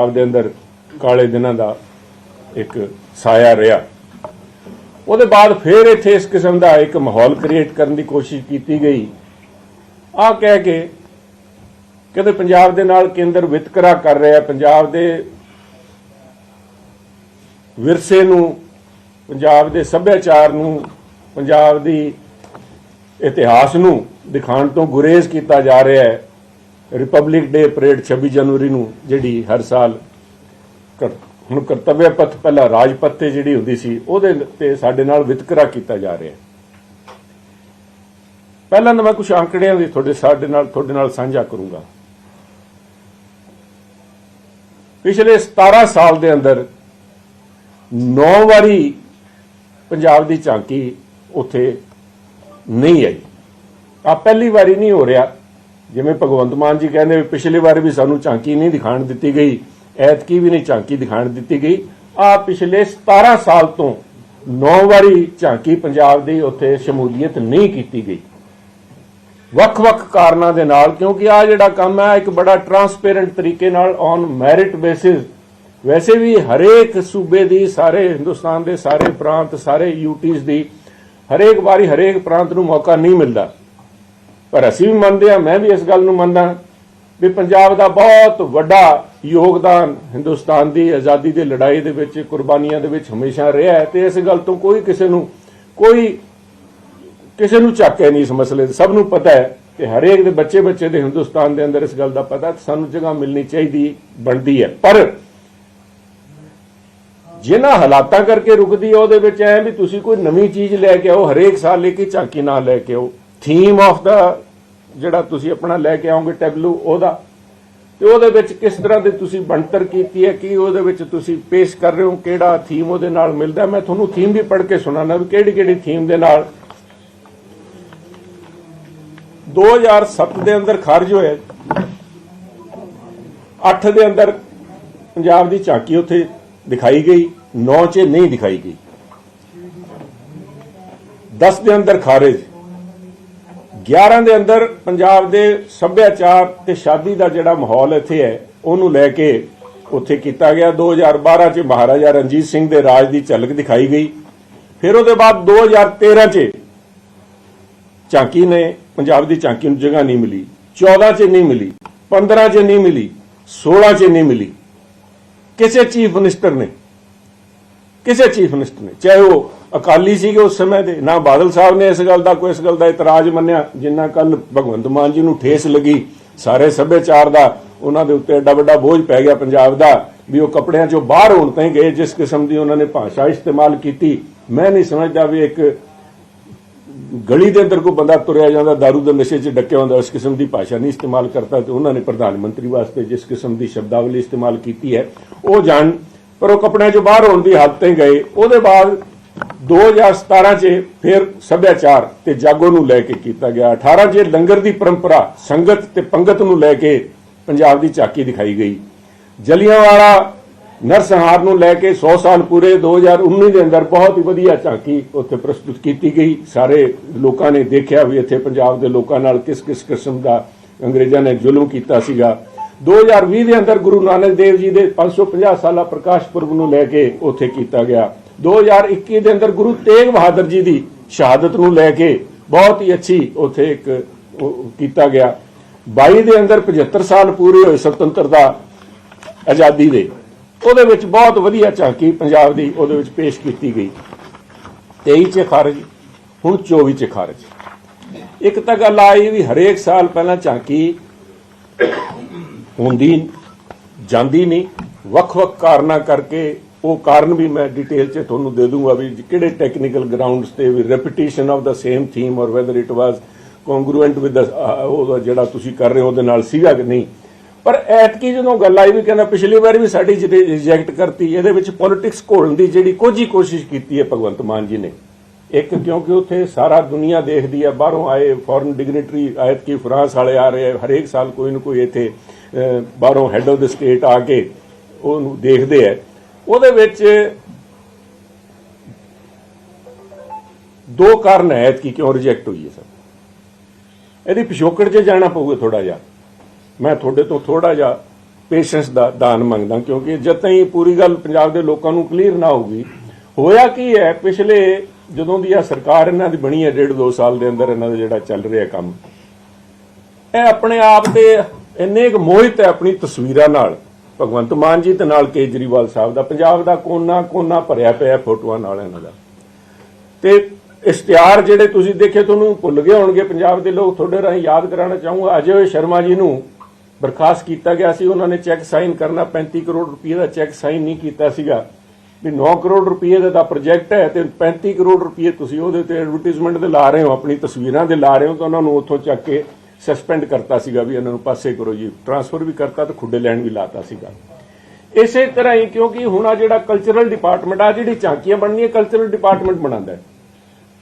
ਆਪਦੇ ਅੰਦਰ ਕਾਲੇ ਦਿਨਾਂ ਦਾ ਇੱਕ ਸਾਇਆ ਰਿਹਾ। ਉਹਦੇ ਬਾਅਦ ਫਿਰ ਇੱਥੇ ਇਸ ਕਿਸਮ ਦਾ ਇੱਕ ਮਾਹੌਲ ਕ੍ਰੀਏਟ ਕਰਨ ਦੀ ਕੋਸ਼ਿਸ਼ ਕੀਤੀ ਗਈ। ਆ ਕਹਿ ਕੇ ਕਹਿੰਦੇ ਪੰਜਾਬ ਦੇ ਨਾਲ ਕੇਂਦਰ ਵਿਤਕਰਾ ਕਰ ਰਿਹਾ ਪੰਜਾਬ ਦੇ ਵਿਰਸੇ ਨੂੰ, ਪੰਜਾਬ ਦੇ ਸੱਭਿਆਚਾਰ ਨੂੰ, ਪੰਜਾਬ ਦੀ ਇਤਿਹਾਸ ਨੂੰ ਦਿਖਾਉਣ ਤੋਂ ਗੁਰੇਜ਼ ਕੀਤਾ ਜਾ ਰਿਹਾ ਹੈ। ਰਿਪਬਲਿਕ ਡੇ ਪਰੇਡ 26 ਜਨਵਰੀ ਨੂੰ, ਜਿਹੜੀ ਹਰ ਸਾਲ ਕਰ- ਹੁਣ ਕਰਤੱਵਯ ਪਥ ਪਹਿਲਾਂ ਰਾਜ ਤੇ ਜਿਹੜੀ ਹੁੰਦੀ ਸੀ, ਉਹਦੇ ਤੇ ਸਾਡੇ ਨਾਲ ਵਿਤਕਰਾ ਕੀਤਾ ਜਾ ਰਿਹਾ ਪਹਿਲਾਂ ਤਾਂ ਮੈਂ ਕੁਝ ਅੰਕੜਿਆਂ ਦੀ ਤੁਹਾਡੇ ਸਾਡੇ ਨਾਲ, ਤੁਹਾਡੇ ਨਾਲ ਸਾਂਝਾ ਕਰੂੰਗਾ। ਪਿਛਲੇ 17 ਸਾਲ ਦੇ ਅੰਦਰ 9 ਵਾਰੀ ਪੰਜਾਬ ਦੀ ਝਾਂਕੀ ਉੱਥੇ ਨਹੀਂ ਆਈ। ਆ ਪਹਿਲੀ ਵਾਰੀ ਨਹੀਂ ਹੋ ਰਿਹਾ। ਜਿਵੇਂ ਭਗਵੰਤ ਮਾਨ ਜੀ ਕਹਿੰਦੇ ਵੀ ਪਿਛਲੀ ਵਾਰ ਵੀ ਸਾਨੂੰ ਝਾਂਕੀ ਨਹੀਂ ਦਿਖਾਣ ਦਿੱਤੀ ਗਈ, ਐਤਕੀ ਵੀ ਨਹੀਂ ਝਾਂਕੀ ਦਿਖਾਣ ਦਿੱਤੀ ਗਈ। ਆ ਪਿਛਲੇ 17 ਸਾਲ ਤੋਂ 9 ਵਾਰੀ ਝਾਂਕੀ ਪੰਜਾਬ ਦੀ ਉੱਥੇ ਸ਼ਮੂਲੀਅਤ ਨਹੀਂ ਕੀਤੀ ਗਈ। ਵੱਖ-ਵੱਖ ਕਾਰਨਾਂ ਦੇ ਨਾਲ, ਕਿਉਂਕਿ ਆ ਜਿਹੜਾ ਕੰਮ ਹੈ ਇੱਕ ਬੜਾ ਟਰਾਂਸਪੇਰੈਂਟ ਤਰੀਕੇ ਨਾਲ ਔਨ ਮੈਰਿਟ ਬੇਸਿਸ ਵੈਸੇ ਵੀ ਹਰੇਕ ਸੂਬੇ ਦੀ, ਸਾਰੇ ਹਿੰਦੁਸਤਾਨ ਦੇ ਸਾਰੇ ਪ੍ਰਾਂਤ, ਸਾਰੇ ਯੂਟੀਜ਼ ਦੀ ਹਰੇਕ ਵਾਰੀ ਹਰੇਕ ਪ੍ਰਾਂਤ ਨੂੰ ਮੌਕਾ ਨਹੀਂ ਮਿਲਦਾ। ਪਰ ਅਸੀਂ ਵੀ ਮੰਨਦੇ ਹਾਂ, ਮੈਂ ਵੀ ਇਸ ਗੱਲ ਨੂੰ ਮੰਨਦਾ ਵੀ ਪੰਜਾਬ ਦਾ ਬਹੁਤ ਵੱਡਾ ਯੋਗਦਾਨ ਹਿੰਦੁਸਤਾਨ ਦੀ ਆਜ਼ਾਦੀ ਦੀ ਲੜਾਈ ਦੇ ਵਿੱਚ, ਕੁਰਬਾਨੀਆਂ ਦੇ ਵਿੱਚ ਹਮੇਸ਼ਾ ਰਿਹਾ ਹੈ ਤੇ ਇਸ ਗੱਲ ਤੋਂ ਕੋਈ ਕਿਸੇ ਨੂੰ, ਕੋਈ ਕਿਸੇ ਨੂੰ ਝਾਕੇ ਨਹੀਂ ਇਸ ਮਸਲੇ ਦੇ। ਸਭ ਨੂੰ ਪਤਾ ਹੈ ਕਿ ਹਰੇਕ ਦੇ ਬੱਚੇ ਬੱਚੇ ਦੇ ਹਿੰਦੁਸਤਾਨ ਦੇ ਅੰਦਰ ਇਸ ਗੱਲ ਦਾ ਪਤਾ ਕਿ ਸਾਨੂੰ ਜਗ੍ਹਾ ਮਿਲਣੀ ਚਾਹੀਦੀ, ਬਣਦੀ ਹੈ। ਪਰ ਜਿਨ੍ਹਾਂ ਹਾਲਾਤਾਂ ਕਰਕੇ ਰੁਕਦੀ ਹੈ, ਉਹਦੇ ਵਿੱਚ ਐ ਵੀ ਤੁਸੀਂ ਕੋਈ ਨਵੀਂ ਚੀਜ਼ ਲੈ ਕੇ ਆਓ, ਹਰੇਕ ਸਾਲ ਲੈ ਕੇ ਝਾਕੀ ਨਾ ਲੈ ਕੇ ਆਓ। ਥੀਮ ਆਫ ਦਾ ਜਿਹੜਾ ਤੁਸੀਂ ਆਪਣਾ ਲੈ ਕੇ ਆਓਗੇ ਟੈਬਲੂ ਉਹਦਾ। ਤੇ ਉਹਦੇ ਵਿੱਚ ਕਿਸ ਤਰ੍ਹਾਂ ਦੀ ਤੁਸੀਂ ਬਣਤਰ ਕੀਤੀ ਹੈ, ਕਿ ਉਹਦੇ ਵਿੱਚ ਤੁਸੀਂ ਪੇਸ਼ ਕਰ ਰਹੇ ਹੋ, ਕਿਹੜਾ ਥੀਮ ਉਹਦੇ ਨਾਲ ਮਿਲਦਾ ਮੈਂ ਤੁਹਾਨੂੰ ਥੀਮ ਵੀ ਪੜ੍ਹ ਕੇ ਸੁਣਾਣਾ ਵੀ ਕਿਹੜੀ ਕਿਹੜੀ ਥੀਮ ਦੇ ਨਾਲ। 2007 ਦੇ ਅੰਦਰ ਖਾਰਜ ਹੋਇਆ। 8 ਦੇ ਅੰਦਰ ਪੰਜਾਬ ਦੀ ਝਾਂਕੀ ਉੱਥੇ ਦਿਖਾਈ ਗਈ 9 ਚ ਨਹੀਂ ਦਿਖਾਈ ਗਈ। 10 ਦੇ ਅੰਦਰ ਖਾਰਜ। 11 ਦੇ ਅੰਦਰ ਪੰਜਾਬ ਦੇ ਸੱਭਿਆਚਾਰ ਤੇ ਸ਼ਾਦੀ ਦਾ ਜਿਹੜਾ ਮਾਹੌਲ ਇੱਥੇ ਹੈ, ਉਹਨੂੰ ਲੈ ਕੇ ਉੱਥੇ ਕੀਤਾ ਗਿਆ। 2012 ਚ ਮਹਾਰਾਜਾ ਰਣਜੀਤ ਸਿੰਘ ਦੇ ਰਾਜ ਦੀ ਝਲਕ ਦਿਖਾਈ ਗਈ। ਫਿਰ ਉਹਦੇ ਬਾਅਦ 2013 ਚ ਝਾਂਕੀ ਨੇ, ਪੰਜਾਬ ਦੀ ਝਾਂਕੀ ਨੂੰ ਜਗ੍ਹਾ ਨਹੀਂ ਮਿਲੀ। 14 ਚ ਨਹੀਂ ਮਿਲੀ 15 ਚ ਨਹੀਂ ਮਿਲੀ 16 ਚ ਨਹੀਂ ਮਿਲੀ। ਕਿਸੇ ਚੀਫ ਮਿਨਿਸਟਰ ਨੇ, ਕਿਸੇ ਚੀਫ ਮਿਨਿਸਟਰ ਨੇ, ਚਾਹੇ ਉਹ ਅਕਾਲੀ ਸੀਗੇ ਉਸ ਸਮੇਂ ਦੇ। ਨਾ ਬਾਦਲ ਸਾਹਿਬ ਨੇ ਇਸ ਗੱਲ ਦਾ ਕੋਈ ਇਸ ਗੱਲ ਦਾ ਇਤਰਾਜ਼ ਮੰਨਿਆ। ਜਿੰਨਾ ਕੱਲ ਭਗਵੰਤ ਮਾਨ ਜੀ ਨੂੰ ਠੇਸ ਲੱਗੀ, ਸਾਰੇ ਸੱਭਿਆਚਾਰ ਦਾ, ਉਹਨਾਂ ਦੇ ਉੱਤੇ ਐਡਾ ਵੱਡਾ ਬੋਝ ਪੈ ਗਿਆ ਪੰਜਾਬ ਦਾ, ਵੀ ਉਹ ਕੱਪੜਿਆਂ ਚੋਂ ਬਾਹਰ ਹੋਣ ਤਾਈਂ ਗਏ, ਜਿਸ ਕਿਸਮ ਦੀ ਉਹਨਾਂ ਨੇ ਭਾਸ਼ਾ ਇਸਤੇਮਾਲ ਕੀਤੀ। ਮੈਂ ਨਹੀਂ ਸਮਝਦਾ ਵੀ ਇੱਕ ਗਲੀ ਦੇ ਅੰਦਰ ਕੋਈ ਬੰਦਾ ਤੁਰਿਆ ਜਾਂਦਾ दारू ਦੇ ਨਸ਼ੇ 'ਚ ਡੱਕਿਆ ਹੁੰਦਾ ਉਸ ਕਿਸਮ ਦੀ ਭਾਸ਼ਾ ਨਹੀਂ ਇਸਤੇਮਾਲ ਕਰਦਾ ਤੇ ਉਹਨਾਂ ਨੇ ਪ੍ਰਧਾਨ ਮੰਤਰੀ ਵਾਸਤੇ ਜਿਸ ਕਿਸਮ ਦੀ ਸ਼ਬਦਾਵਲੀ ਇਸਤੇਮਾਲ ਕੀਤੀ ਹੈ, ਉਹ ਜਾਣ। ਪਰ ਉਹ ਕੱਪੜਿਆਂ 'ਚੋਂ ਬਾਹਰ ਹੋਣ ਦੀ ਹੱਦ ਤੇ ਗਏ। ਉਹਦੇ ਬਾਅਦ 2017 'ਚ ਫਿਰ ਸੱਭਿਆਚਾਰ ਤੇ ਜਾਗੋ ਨੂੰ ਲੈ ਕੇ ਕੀਤਾ ਗਿਆ। 18 'ਚ ਲੰਗਰ ਦੀ ਪਰੰਪਰਾ, ਸੰਗਤ ਤੇ ਪੰਗਤ ਨੂੰ ਲੈ ਕੇ ਪੰਜਾਬ ਦੀ ਝਾਕੀ ਦਿਖਾਈ ਗਈ। ਜਲੀਆਂਵਾਲਾ ਨਰਸੰਹਾਰ ਨੂੰ ਲੈ ਕੇ 100 ਸਾਲ ਪੂਰੇ 2019 ਦੇ ਅੰਦਰ ਬਹੁਤ ਹੀ ਵਧੀਆ ਝਾਕੀ ਉੱਥੇ ਪ੍ਰਸਤੁਤ ਕੀਤੀ ਗਈ। ਸਾਰੇ ਲੋਕਾਂ ਨੇ ਦੇਖਿਆ ਵੀ ਇੱਥੇ ਪੰਜਾਬ ਦੇ ਲੋਕਾਂ ਨਾਲ ਕਿਸ ਕਿਸ ਕਿਸਮ ਦਾ ਅੰਗਰੇਜ਼ਾਂ ਨੇ ਜ਼ੁਲਮ ਕੀਤਾ ਸੀਗਾ। 2020 ਦੇ ਅੰਦਰ ਗੁਰੂ ਨਾਨਕ ਦੇਵ ਜੀ ਦੇ 550 ਸਾਲਾ ਪ੍ਰਕਾਸ਼ ਪੁਰਬ ਨੂੰ ਲੈ ਕੇ ਉੱਥੇ ਕੀਤਾ ਗਿਆ। 2021 ਦੇ ਅੰਦਰ ਗੁਰੂ ਤੇਗ ਬਹਾਦਰ ਜੀ ਦੀ ਸ਼ਹਾਦਤ ਨੂੰ ਲੈ ਕੇ ਬਹੁਤ ਹੀ ਅੱਛੀ ਉੱਥੇ ਇੱਕ ਕੀਤਾ ਗਿਆ। 22 ਦੇ ਅੰਦਰ 75 ਸਾਲ ਪੂਰੇ ਹੋਏ ਸੁਤੰਤਰਤਾ ਆਜ਼ਾਦੀ ਦੇ। ਉਹਦੇ ਵਿੱਚ ਬਹੁਤ ਵਧੀਆ ਝਾਂਕੀ ਪੰਜਾਬ ਦੀ ਉਹਦੇ ਵਿੱਚ ਪੇਸ਼ ਕੀਤੀ ਗਈ। 23 ਚ ਖਾਰਜ, ਹੁਣ 24 ਚ ਖਾਰਜ। ਇੱਕ ਤਾਂ ਗੱਲ ਆਈ ਵੀ ਹਰੇਕ ਸਾਲ ਪਹਿਲਾਂ ਝਾਂਕੀ ਹੁੰਦੀ ਜਾਂਦੀ ਨਹੀਂ। ਵੱਖ-ਵੱਖ ਕਾਰਨਾਂ ਕਰਕੇ ਉਹ ਕਾਰਨ ਵੀ ਮੈਂ ਡਿਟੇਲ 'ਚ ਤੁਹਾਨੂੰ ਦੇ ਦੂੰਗਾ ਵੀ ਕਿਹੜੇ ਟੈਕਨੀਕਲ ਗਰਾਊਂਡਸ ਤੇ ਵੀ repetition of the same theme or whether it was congruent with ਉਹ ਜਿਹੜਾ ਤੁਸੀਂ ਕਰ ਰਹੇ ਹੋ ਉਹਦੇ ਨਾਲ ਸੀਗਾ ਕਿ ਨਹੀਂ। ਪਰ ਐਤਕੀ ਜਦੋਂ ਗੱਲ ਆਈ ਵੀ ਕਹਿੰਦਾ ਪਿਛਲੀ ਵਾਰ ਵੀ ਸਾਡੀ ਰਿਜੈਕਟ ਕਰਤੀ, ਇਹਦੇ ਵਿੱਚ ਪੋਲਿਟਿਕਸ ਘੋਲਣ ਦੀ ਜਿਹੜੀ ਕੋਝੀ ਕੋਸ਼ਿਸ਼ ਕੀਤੀ ਹੈ ਭਗਵੰਤ ਮਾਨ ਜੀ ਨੇ। ਇੱਕ ਕਿਉਂਕਿ ਉੱਥੇ ਸਾਰਾ ਦੁਨੀਆ ਦੇਖਦੀ ਹੈ ਬਾਹਰੋਂ ਆਏ ਫੋਰਨ ਡਿਗਨਿਟਰੀ ਐਤਕੀ ਫਰਾਂਸ ਵਾਲੇ ਆ ਰਹੇ ਹਰੇਕ ਸਾਲ ਕੋਈ ਨਾ ਕੋਈ ਇੱਥੇ ਬਾਹਰੋਂ ਹੈੱਡ ਆਫ ਦ ਸਟੇਟ ਆ ਕੇ ਉਹਨੂੰ ਦੇਖਦੇ ਹੈ ਉਹਦੇ ਵਿੱਚ ਦੋ ਕਾਰਨ ਹੈ ਕਿ ਕਿਉਂ ਰਿਜੈਕਟ ਹੋਈ ਹੈ ਸਰ। ਇਹਦੀ ਪਿਛੋਕੜ 'ਚ ਜਾਣਾ ਪਊਗਾ ਥੋੜਾ ਜਿਹਾ। ਮੈਂ ਤੁਹਾਡੇ ਤੋਂ ਥੋੜਾ ਜਿਹਾ ਪੇਸ਼ੈਂਸ ਦਾ ਦਾਨ ਮੰਗਦਾ ਕਿਉਂਕਿ ਜਦ ਤਾਈਂ ਪੂਰੀ ਗੱਲ ਪੰਜਾਬ ਦੇ ਲੋਕਾਂ ਨੂੰ ਕਲੀਅਰ ਨਾ ਹੋਊਗੀ, ਹੋਇਆ ਕੀ ਹੈ, ਪਿਛਲੇ ਜਦੋਂ ਦੀ ਆ ਸਰਕਾਰ ਇਹਨਾਂ ਦੀ ਬਣੀ ਹੈ, ਡੇਢ ਦੋ ਸਾਲ ਦੇ ਅੰਦਰ ਇਹਨਾਂ ਦਾ ਜਿਹੜਾ ਚੱਲ ਰਿਹਾ ਕੰਮ, ਇਹ ਆਪਣੇ ਆਪ ਤੇ ਇੰਨੇ ਕੁ ਮੋਹਿਤ ਹੈ ਆਪਣੀ ਤਸਵੀਰਾਂ ਨਾਲ। ਭਗਵੰਤ ਮਾਨ ਜੀ ਤੇ ਨਾਲ ਕੇਜਰੀਵਾਲ ਸਾਹਿਬ ਦਾ। ਪੰਜਾਬ ਦਾ ਕੋਨਾ ਕੋਨਾ ਭਰਿਆ ਪਿਆ ਫੋਟੋਆਂ ਨਾਲ ਇਹਨਾਂ ਦਾ। ਤੇ ਇਸ਼ਤਿਹਾਰ ਜਿਹੜੇ ਤੁਸੀਂ ਦੇਖੇ, ਤੁਹਾਨੂੰ ਭੁੱਲ ਗਏ ਹੋਣਗੇ, ਪੰਜਾਬ ਦੇ ਲੋਕ ਤੁਹਾਡੇ ਰਾਹੀਂ ਯਾਦ ਕਰਾਉਣਾ ਚਾਹੂੰਗਾ। ਅਜੇ ਸ਼ਰਮਾ ਜੀ ਨੂੰ ਬਰਖਾਸਤ ਕੀਤਾ ਗਿਆ ਸੀ। ਉਹਨਾਂ ਨੇ ਚੈੱਕ ਸਾਈਨ ਕਰਨਾ 35 ਕਰੋੜ ਰੁਪਏ ਦਾ ਚੈੱਕ ਸਾਈਨ ਨਹੀਂ ਕੀਤਾ ਸੀਗਾ। ਵੀ 9 ਕਰੋੜ ਰੁਪਏ ਦਾ ਤਾਂ ਪ੍ਰੋਜੈਕਟ ਹੈ ਤੇ 35 ਕਰੋੜ ਰੁਪਏ ਤੁਸੀਂ ਉਹਦੇ ਤੇ ਐਡਵਰਟਾਈਜ਼ਮੈਂਟ ਦੇ ਲਾ ਰਹੇ ਹੋ, ਆਪਣੀ ਤਸਵੀਰਾਂ ਦੇ ਲਾ ਰਹੇ ਹੋ, ਤਾਂ ਉਹਨਾਂ ਨੂੰ ਉੱਥੋਂ ਚੱਕ ਕੇ ਸਸਪੈਂਡ ਕਰਤਾ ਸੀਗਾ ਵੀ ਇਹਨਾਂ ਨੂੰ ਪਾਸੇ ਕਰੋ ਜੀ। ਟ੍ਰਾਂਸਫਰ ਵੀ ਕਰਤਾ ਤੇ ਖੁੱਡੇ ਲੈਣ ਵੀ ਲਾਤਾ ਸੀਗਾ। ਇਸੇ ਤਰ੍ਹਾਂ ਹੀ ਕਿਉਂਕਿ ਹੁਣ ਆ ਜਿਹੜਾ ਕਲਚਰਲ ਡਿਪਾਰਟਮੈਂਟ ਆ ਜਿਹੜੀ ਝਾਂਕੀਆਂ ਬਣਨੀਆਂ ਕਲਚਰਲ ਡਿਪਾਰਟਮੈਂਟ ਬਣਾਉਂਦਾ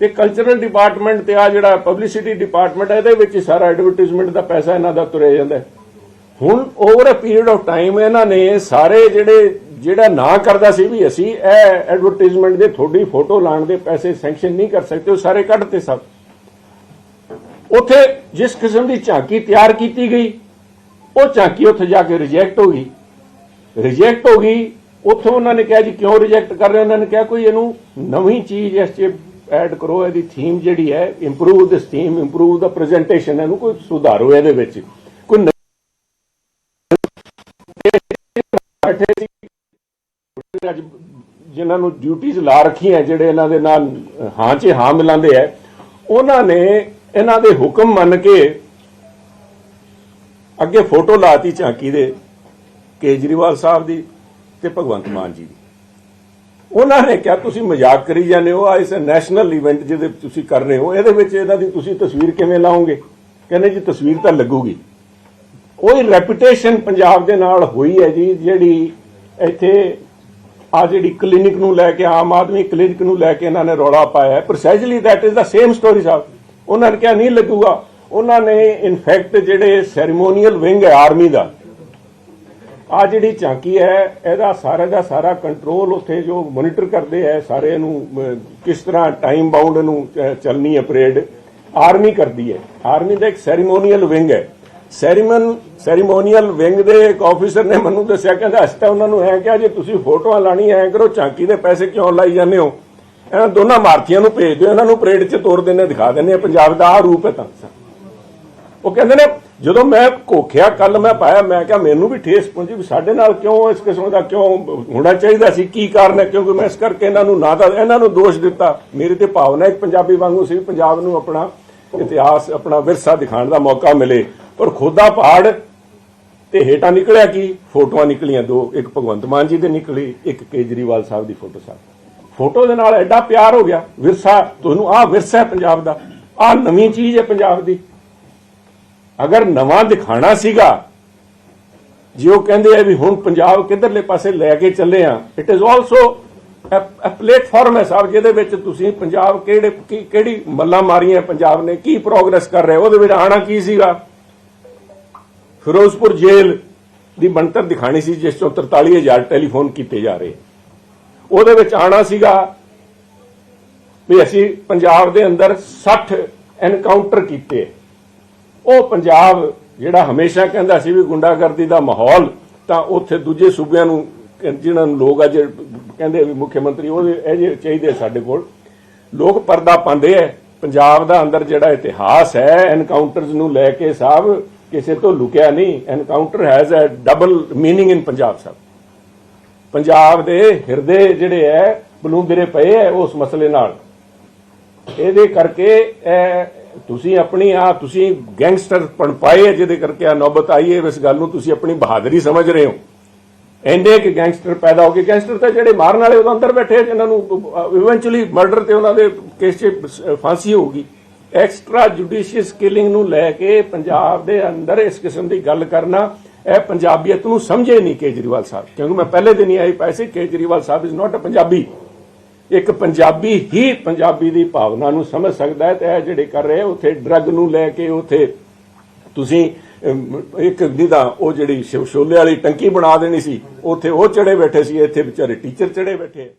ਤੇ ਕਲਚਰਲ ਡਿਪਾਰਟਮੈਂਟ ਤੇ ਆ ਜਿਹੜਾ ਪਬਲਿਸਿਟੀ ਡਿਪਾਰਟਮੈਂਟ ਹੈ ਇਹਦੇ ਵਿੱਚ ਹੀ ਸਾਰਾ ਐਡਵਰਟਾਈਜ਼ਮੈਂਟ ਦਾ ਪੈਸਾ ਇਹਨਾਂ ਦਾ ਤੁਰਿਆ ਜਾਂਦਾ ਹੁਣ over a period of time ਇਹਨਾਂ ਨੇ ਸਾਰੇ ਜਿਹੜੇ, ਜਿਹੜਾ ਨਾ ਕਰਦਾ ਸੀ ਵੀ ਅਸੀਂ ਇਹ ਐਡਵਰਟਾਈਜ਼ਮੈਂਟ ਦੇ ਤੁਹਾਡੀ ਫੋਟੋ ਲਾਣ ਦੇ ਪੈਸੇ ਸੈਂਕਸ਼ਨ ਨਹੀਂ ਕਰ ਸਕਦੇ, ਉਹ ਸਾਰੇ ਕੱਢਤੇ ਸਭ। ਉੱਥੇ ਜਿਸ ਕਿਸਮ ਦੀ ਝਾਂਕੀ ਤਿਆਰ ਕੀਤੀ ਗਈ, ਉਹ ਝਾਂਕੀ ਉੱਥੇ ਜਾ ਕੇ ਰਿਜੈਕਟ ਹੋ ਗਈ। ਰਿਜੈਕਟ ਹੋ ਗਈ, ਉੱਥੋਂ ਉਹਨਾਂ ਨੇ ਕਿਹਾ ਜੀ, ਕਿਉਂ ਰਿਜੈਕਟ ਕਰ ਰਹੇ ਉਹਨਾਂ ਨੇ ਕਿਹਾ, ਕੋਈ ਇਹਨੂੰ ਨਵੀਂ ਚੀਜ਼ ਇਸ 'ਚ ਐਡ ਕਰੋ, ਇਹਦੀ ਥੀਮ ਜਿਹੜੀ ਹੈ improve this theme improve the presentation ਇਹਨੂੰ ਕੋਈ ਸੁਧਾਰੋ ਇਹਦੇ ਵਿੱਚ। ਕੋਈ ਅੱਜ ਜਿਨ੍ਹਾਂ ਨੂੰ ਡਿਊਟੀਆਂ ਲਾ ਰੱਖੀਆਂ, ਜਿਹੜੇ ਇਹਨਾਂ ਦੇ ਨਾਲ ਹਾਂ 'ਚ ਹਾਂ ਮਿਲਾਉਂਦੇ ਐ ਉਹਨਾਂ ਨੇ ਇਹਨਾਂ ਦੇ ਹੁਕਮ ਮੰਨ ਕੇ ਅੱਗੇ ਫੋਟੋ ਲਾਤੀ ਝਾਂਕੀ ਦੇ ਕੇਜਰੀਵਾਲ ਸਾਹਿਬ ਦੀ ਤੇ ਭਗਵੰਤ ਮਾਨ ਜੀ ਦੀ। ਉਹਨਾਂ ਨੇ ਕਿਹਾ, ਤੁਸੀਂ ਮਜ਼ਾਕ ਕਰੀ ਜਾਂਦੇ ਹੋ ਆ ਇਸ ਨੈਸ਼ਨਲ ਇਵੈਂਟ ਜਿਹਦੇ ਵਿੱਚ ਤੁਸੀਂ ਕਰ ਰਹੇ ਹੋ, ਇਹਦੇ ਵਿੱਚ ਇਹਨਾਂ ਦੀ ਤੁਸੀਂ ਤਸਵੀਰ ਕਿਵੇਂ ਲਾਓਗੇ? ਕਹਿੰਦੇ, ਜੀ, ਤਸਵੀਰ ਤਾਂ ਲੱਗੂਗੀ। ਉਹੀ ਰੈਪੂਟੇਸ਼ਨ ਪੰਜਾਬ ਦੇ ਨਾਲ ਹੋਈ ਹੈ ਜੀ, ਜਿਹੜੀ ਇੱਥੇ ਆ ਜਿਹੜੀ ਕਲੀਨਿਕ ਨੂੰ ਲੈ ਕੇ, ਆਮ ਆਦਮੀ ਕਲੀਨਿਕ ਨੂੰ ਲੈ ਕੇ ਇਹਨਾਂ ਨੇ ਰੌਲਾ ਪਾਇਆ ਹੈ। Precisely that is the same story sahib. ਉਹਨਾਂ ਨੇ ਕਿਹਾ ਨਹੀਂ ਲੱਗੂਗਾ। ਉਹਨਾਂ ਨੇ ਇਨਫੈਕਟ ਜਿਹੜੇ ਸੈਰੀਮੋਨੀਅਲ ਵਿੰਗ ਹੈ ਆਰਮੀ ਦਾ ਆ ਜਿਹੜੀ ਝਾਂਕੀ ਹੈ, ਇਹਦਾ ਸਾਰਾ ਦਾ ਸਾਰਾ ਕੰਟਰੋਲ ਉੱਥੇ ਜੋ ਮੋਨੀਟਰ ਕਰਦੇ ਹੈ, ਸਾਰੇ ਨੂੰ ਕਿਸ ਤਰ੍ਹਾਂ ਟਾਈਮ ਬਾਉਂਡ ਨੂੰ ਚੱਲਣੀ ਹੈ ਪਰੇਡ ਆਰਮੀ ਕਰਦੀ ਹੈ। ਆਰਮੀ ਦਾ ਇੱਕ ਸੈਰੀਮੋਨੀਅਲ ਵਿੰਗ ਹੈ। ਸੈਰੀਮਨ ਸੈਰੀਮੋਨੀਅਲ ਵਿੰਗ ਦੇ ਇੱਕ ਆਫੀਸਰ ਨੇ ਮੈਨੂੰ ਦੱਸਿਆ, ਕਹਿੰਦਾ, ਅਸੀਂ ਤਾਂ ਉਹਨਾਂ ਨੂੰ ਐ ਕਿਹਾ, ਜੇ ਤੁਸੀਂ ਫੋਟੋਆਂ ਲਾਣੀ ਐ ਕਰੋ, ਝਾਂਕੀ ਦੇ ਪੈਸੇ ਕਿਉਂ ਲਾਈ ਜਾਂਦੇ ਹੋ? ਇਹਨਾਂ ਦੋਨਾਂ ਮਾਰਥੀਆਂ ਨੂੰ ਭੇਜ ਦਿਓ, ਇਹਨਾਂ ਨੂੰ ਪਰੇਡ 'ਚ ਤੋਰ ਦਿੰਦੇ, ਦਿਖਾ ਦਿੰਦੇ ਆ, ਪੰਜਾਬ ਦਾ ਆ ਰੂਪ ਹੈ ਤਾਂ। ਉਹ ਕਹਿੰਦੇ ਨੇ, ਜਦੋਂ ਮੈਂ ਘੋਖਿਆ ਕੱਲ ਮੈਂ ਪਾਇਆ, ਮੈਂ ਕਿਹਾ ਮੈਨੂੰ ਵੀ ਠੇਸ ਪਹੁੰਚੀ ਵੀ ਸਾਡੇ ਨਾਲ ਕਿਉਂ ਇਸ ਕਿਸਮ ਦਾ ਕਿਉਂ ਹੋਣਾ ਚਾਹੀਦਾ ਸੀ, ਕੀ ਕਾਰਨ ਹੈ, ਕਿਉਂਕਿ ਮੈਂ ਇਸ ਕਰਕੇ ਇਹਨਾਂ ਨੂੰ ਨਾ ਤਾਂ ਇਹਨਾਂ ਨੂੰ ਦੋਸ਼ ਦਿੱਤਾ। ਮੇਰੇ ਤੇ ਭਾਵਨਾ ਇੱਕ ਪੰਜਾਬੀ ਵਾਂਗੂ ਸੀ, ਪੰਜਾਬ ਨੂੰ ਆਪਣਾ ਇਤਿਹਾਸ, ਆਪਣਾ ਵਿਰਸਾ ਦਿਖਾਉਣ ਦਾ ਮੌਕਾ ਮਿਲੇ। ਪਰ ਖੁਦਾ ਪਹਾੜ ਤੇ ਹੇਠਾਂ ਨਿਕਲਿਆ ਕੀ? ਫੋਟੋਆਂ ਨਿਕਲੀਆਂ ਦੋ, ਇੱਕ ਭਗਵੰਤ ਮਾਨ ਜੀ ਦੀ ਨਿਕਲੀ, ਇੱਕ ਕੇਜਰੀਵਾਲ ਸਾਹਿਬ ਦੀ ਫੋਟੋ ਸਾਹਿਬ ਫੋਟੋ ਦੇ ਨਾਲ ਐਡਾ ਪਿਆਰ ਹੋ ਗਿਆ, ਵਿਰਸਾ, ਤੁਹਾਨੂੰ ਆਹ ਵਿਰਸਾ ਹੈ ਪੰਜਾਬ ਦਾ, ਆਹ ਨਵੀਂ ਚੀਜ਼ ਹੈ ਪੰਜਾਬ ਦੀ। ਅਗਰ ਨਵਾਂ ਦਿਖਾਣਾ ਸੀਗਾ, ਜੇ ਉਹ ਕਹਿੰਦੇ ਆ ਵੀ ਹੁਣ ਪੰਜਾਬ ਕਿੱਧਰਲੇ ਪਾਸੇ ਲੈ ਕੇ ਚੱਲੇ ਆ it is also a platform ਹੈ ਸਾਹਿਬ, ਜਿਹਦੇ ਵਿੱਚ ਤੁਸੀਂ ਪੰਜਾਬ ਕਿਹੜੇ ਕਿਹੜੀ ਮੱਲਾਂ ਮਾਰੀਆਂ ਪੰਜਾਬ ਨੇ, ਕੀ ਪ੍ਰੋਗਰੈਸ ਕਰ ਰਿਹਾ, ਉਹਦੇ ਵਿੱਚ ਆਣਾ ਕੀ ਸੀਗਾ? ਫਿਰੋਜ਼ਪੁਰ ਜੇਲ੍ਹ ਦੀ ਬਣਤਰ ਦਿਖਾਣੀ ਸੀ, ਜਿਸ ਤੋਂ 43000 ਟੈਲੀਫੋਨ ਕੀਤੇ ਜਾ ਰਹੇ। ਉਹਦੇ ਵਿੱਚ ਆਣਾ ਸੀਗਾ ਵੀ ਅਸੀਂ ਪੰਜਾਬ ਦੇ ਅੰਦਰ 60 ਐਨਕਾਊਂਟਰ ਕੀਤੇ। ਉਹ ਪੰਜਾਬ ਜਿਹੜਾ ਹਮੇਸ਼ਾ ਕਹਿੰਦਾ ਸੀ ਵੀ ਗੁੰਡਾਗਰਦੀ ਦਾ ਮਾਹੌਲ, ਤਾਂ ਉੱਥੇ ਦੂਜੇ ਸੂਬਿਆਂ ਨੂੰ ਜਿਹਨਾਂ ਨੂੰ ਲੋਕ ਅੱਜ ਕਹਿੰਦੇ ਵੀ ਮੁੱਖ ਮੰਤਰੀ ਉਹਦੇ ਇਹ ਜਿਹੇ ਚਾਹੀਦੇ ਸਾਡੇ ਕੋਲ। ਲੋਕ ਪਰਦਾ ਪਾਉਂਦੇ ਐ ਪੰਜਾਬ ਦਾ ਅੰਦਰ ਜਿਹੜਾ ਇਤਿਹਾਸ ਹੈ ਐਨਕਾਊਂਟਰਸ ਨੂੰ ਲੈ ਕੇ ਸਾਹਿਬ ਕਿਸੇ ਤੋਂ ਲੁਕਿਆ ਨਹੀਂ। Encounter has a double meaning in Punjab, sahib. Punjab ਦੇ ਹਿਰਦੇ ਜਿਹੜੇ ਐ ਬਲੂੰਦਰੇ ਪਏ ਐ ਉਸ ਮਸਲੇ ਨਾਲ। ਇਹਦੇ ਕਰਕੇ ਤੁਸੀਂ ਆਪਣੀ ਆ ਤੁਸੀਂ ਗੈਂਗਸਟਰ ਪਣ ਪਾਏ ਹੈ ਜਿਹਦੇ ਕਰਕੇ ਆ ਨੌਬਤ ਆਈ ਹੈ ਇਸ ਗੱਲ ਨੂੰ ਤੁਸੀਂ ਆਪਣੀ ਬਹਾਦਰੀ ਸਮਝ ਰਹੇ ਹੋ। ਐਨੇ ਕਿ ਗੈਂਗਸਟਰ ਪੈਦਾ ਹੋ ਗਏ। ਗੈਂਗਸਟਰ ਤਾਂ ਜਿਹੜੇ ਮਾਰਨ ਵਾਲੇ ਉਹਦੇ ਅੰਦਰ ਬੈਠੇ ਆ, ਜਿਨ੍ਹਾਂ ਨੂੰ ਇਵੈਂਚੁਅਲੀ ਮਰਡਰ ਤੇ ਉਹਨਾਂ ਦੇ ਕੇਸ 'ਚ ਫਾਂਸੀ ਹੋਊਗੀ। ਐਕਸਟਰਾ ਜੁਡੀਸ਼ੀਅਸ ਕਿਲਿੰਗ ਨੂੰ ਲੈ ਕੇ ਪੰਜਾਬ ਦੇ ਅੰਦਰ ਇਸ ਕਿਸਮ ਦੀ ਗੱਲ ਕਰਨਾ ਇਹ ਪੰਜਾਬੀਅਤ ਨੂੰ ਸਮਝੇ ਨਹੀਂ ਕੇਜਰੀਵਾਲ ਸਾਹਿਬ, ਕਿਉਂਕਿ ਮੈਂ ਪਹਿਲੇ ਦਿਨ ਹੀ I Bhai Kejriwal sahib is not a Punjabi. ਇੱਕ ਪੰਜਾਬੀ ਹੀ ਪੰਜਾਬੀ ਦੀ ਭਾਵਨਾ ਨੂੰ ਸਮਝ ਸਕਦਾ ਹੈ ਤੇ ਇਹ ਜਿਹੜੇ ਕਰ ਰਹੇ ਉਥੇ ਡਰੱਗ ਨੂੰ ਲੈ ਕੇ ਉਥੇ ਤੁਸੀਂ ਇੱਕ ਜਿਹਦਾ ਉਹ ਜਿਹੜੀ ਸ਼ਿਵ- ਛੋਲੇ ਵਾਲੀ ਟੰਕੀ ਬਣਾ ਦੇਣੀ ਸੀ, ਉਥੇ ਉਹ ਚੜੇ ਬੈਠੇ ਸੀ, ਇੱਥੇ ਵਿਚਾਰੇ ਟੀਚਰ ਚੜੇ ਬੈਠੇ